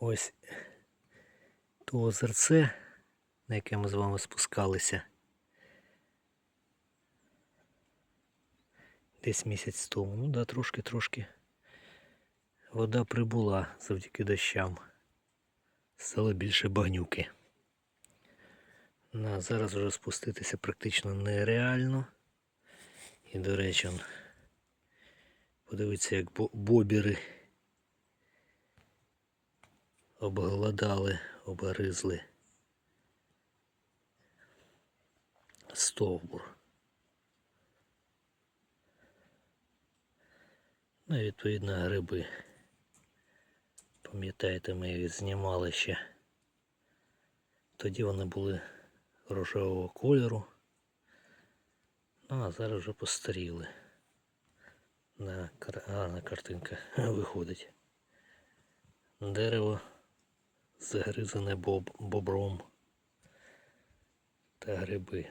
Ось то озерце, на яке ми з вами спускалися. Десь місяць тому. Ну да, трошки-трошки. Вода прибула завдяки дощам. Стало більше багнюки. Ну, а зараз вже спуститися практично нереально. І, до речі, подивіться, як бобіри обголодали, обгризли стовбур. Ну і відповідно гриби. Пам'ятаєте, ми їх знімали ще. Тоді вони були рожевого кольору. Ну, а зараз вже постаріли. На гарна картинка виходить. Дерево загризане боб... бобром та гриби.